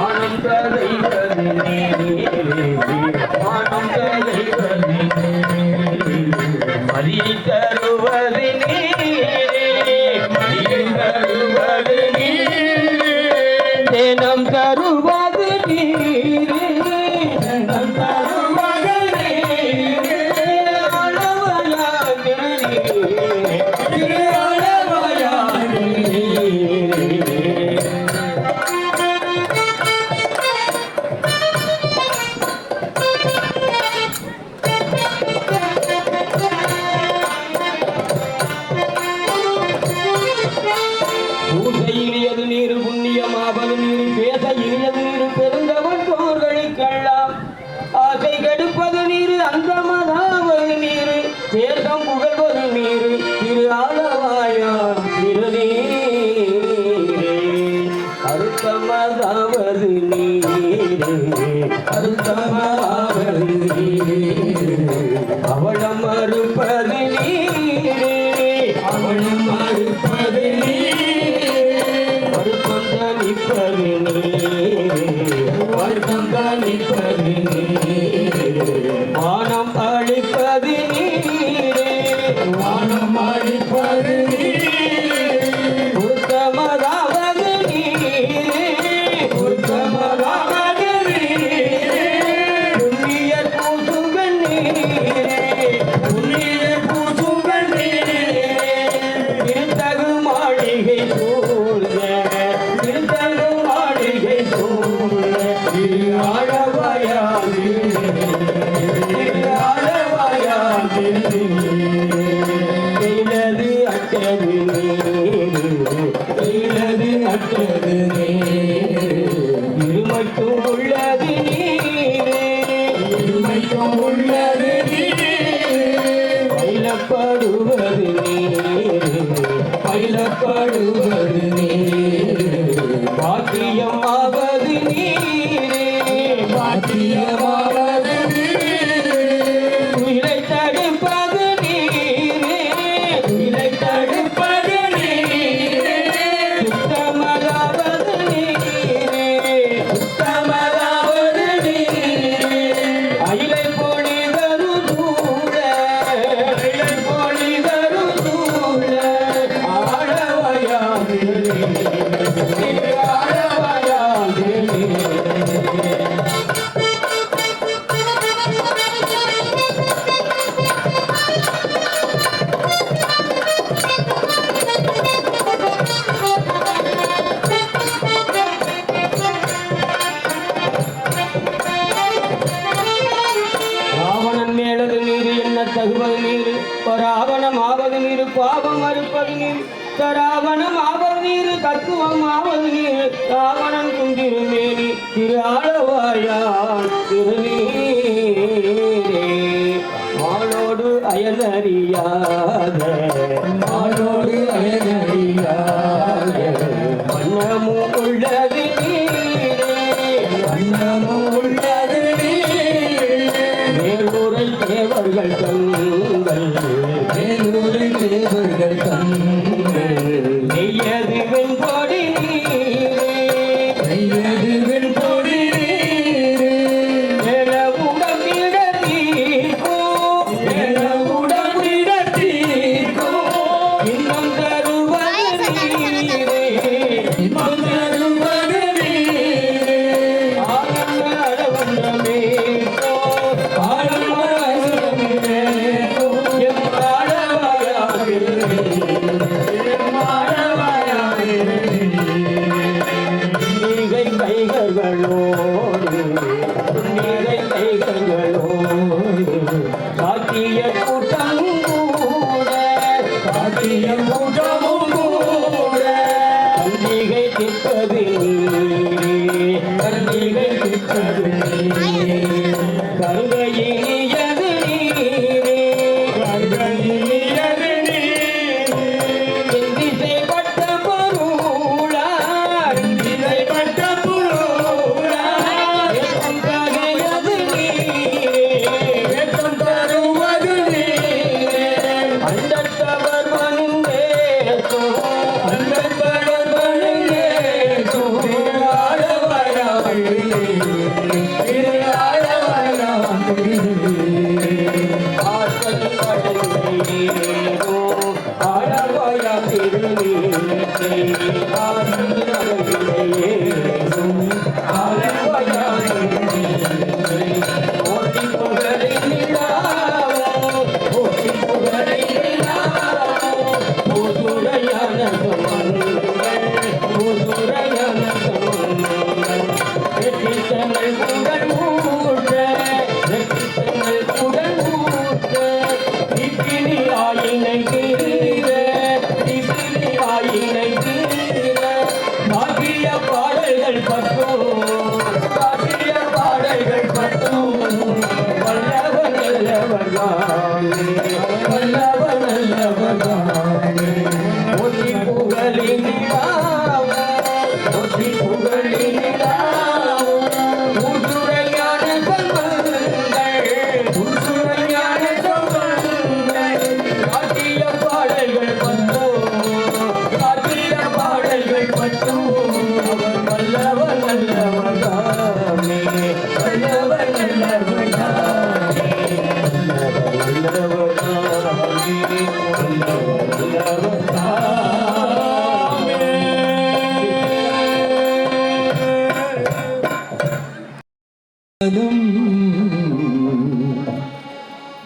ஆனந்த தெய்வமே வேதம் புகழ்வது நீரு. திரு ஆலவாயம் திருநீரே அருத்தமதாவது நீரே. அருத்தமாவது நீரே. அவளம் அறுப்பது நீரே. அவளம் அறுப்பது வருத்தம் தனிப்பது நீரே. வருத்தம் தனிப்பது நீரே. துயிலப்படுவது நீர். பாக்கியம் ஆவது நீரே. பாக்கியம் ஆவணம் ஆவது நீர் பாவம் மறுப்பது நீர் தராவணம் ஆவது நீர் தத்துவம் ஆவது நீர் ராவணன் குந்திருமேனி திரு ஆளவாயான் திருநீரே. ஆளோடு அயலறியாத. ஆளோடு அயலறியாத.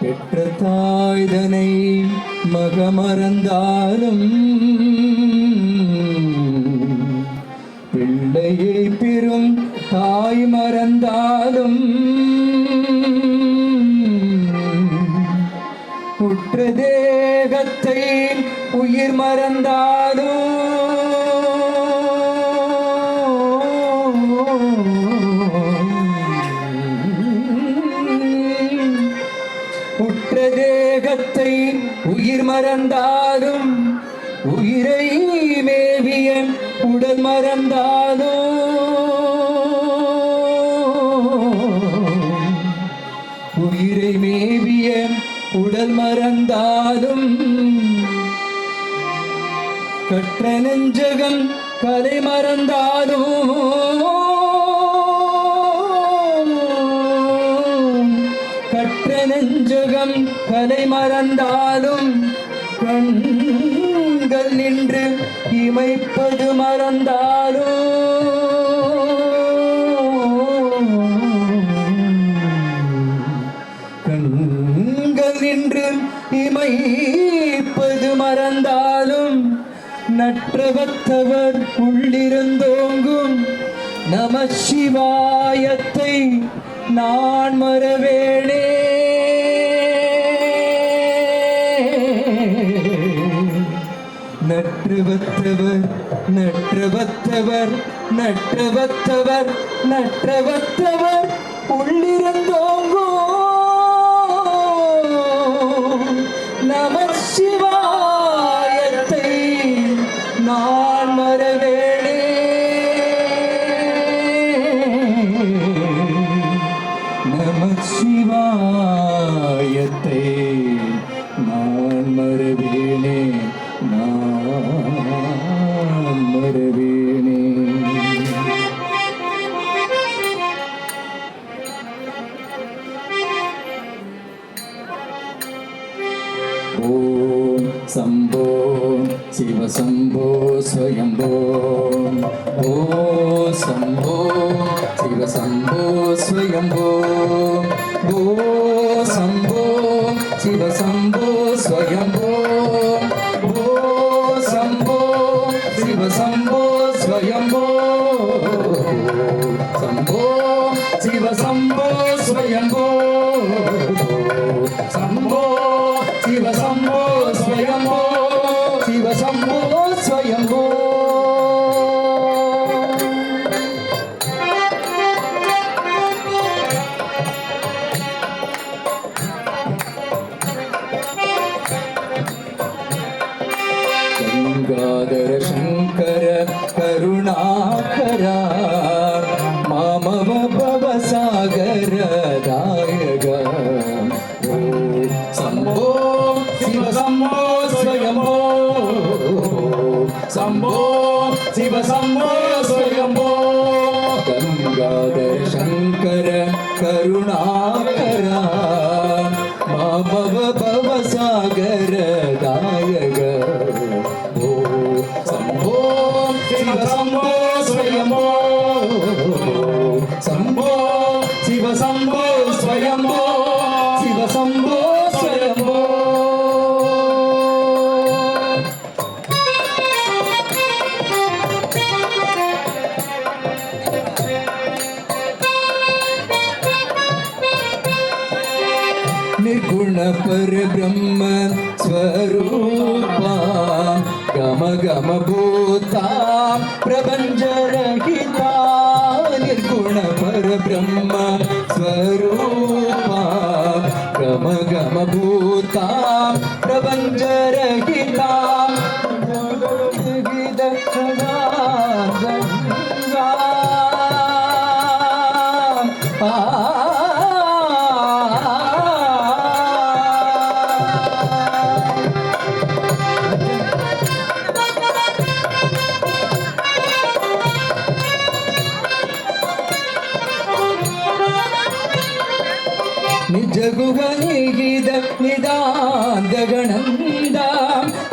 பெற்ற தாய்தனை மகமறந்தாலும் பிள்ளையை பெறும் தாய் மறந்தாலும் உற்ற தேகத்தை உயிர் மறந்தாலும் மறந்தாலும் உயிரை மேவியன் உடல் மறந்தாலும் உயிரை மேவியன் உடல் மறந்தாலும் கற்ற நெஞ்சகம் கலை மறந்தாலும் கற்ற நெஞ்சகம் கலை மறந்தாலும் இமைப்பது மறந்தாலும் கண்கள் நின்று இமைப்பது மறந்தாலும் நற்றவத்தவர் உள்ளிருந்தோங்கும் நம சிவாயத்தை நான் மறவேனே. நற்றவத்தவர் நற்றவத்தவர் நற்றவத்தவர் நற்றவத்தவர் உள்ளிருந்த சம்போ சிவசம்போ ஸ்வயம்போ. ஓ சம்போ சிவசம்போ ஸ்வயம்போ. ஓ சம்போ சிவசம்போ ஸ்வயம்போ. ஓ சம்போ சிவசம்போ ஸ்வயம்போ. சம்போ சிவசம்போ ஸ்வயம்போ. ഗംഗാധര ശങ്കര परब्रह्म स्वरूपा गम गम भूता प्रपञ्चरहिता निर्गुण परब्रह्म स्वरूपा गम गम भूता प्रपञ्चरहिता ಪ್ರಪಂಚ ರಹಿತ ನಿಜಗುಗನಿಗಿದ ನಿದಾಂದಗಣಂದ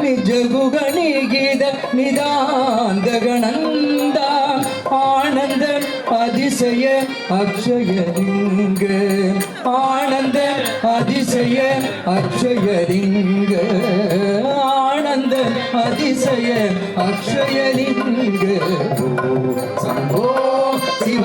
ನಿಜಗುಗನಿಗಿದ ನಿದಾಂದಗಣಂದ ஆனந்த அதிசய அக்ஷயலிங்க ஆனந்த அதிசய அக்ஷயலிங்க ஆனந்த அதிசய அக்ஷயலிங்க சம்போ சிவ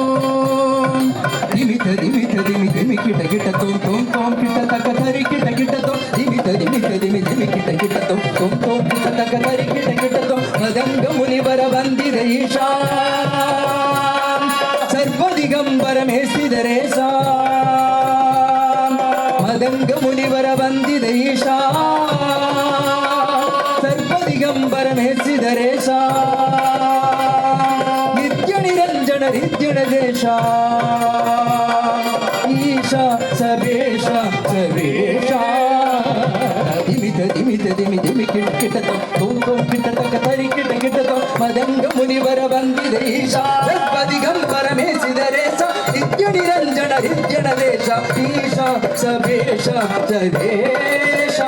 కిట కిట తోం తోం తోం కిట తక ధరి కిట కిట తోం దిమి దిమి దిమి దిమి కిట కిట తోం తోం తోం కిట తక ధరి కిట కిట తోం మదంగ మునివర వందిర ఈశా సర్వదిగంబరమేసిదరేశా మదంగ మునివర వందిర ఈశా సర్వదిగంబరమేసిదరేశా నిత్య నిరంజన నిత్యుణ దేశా సభేష సభేష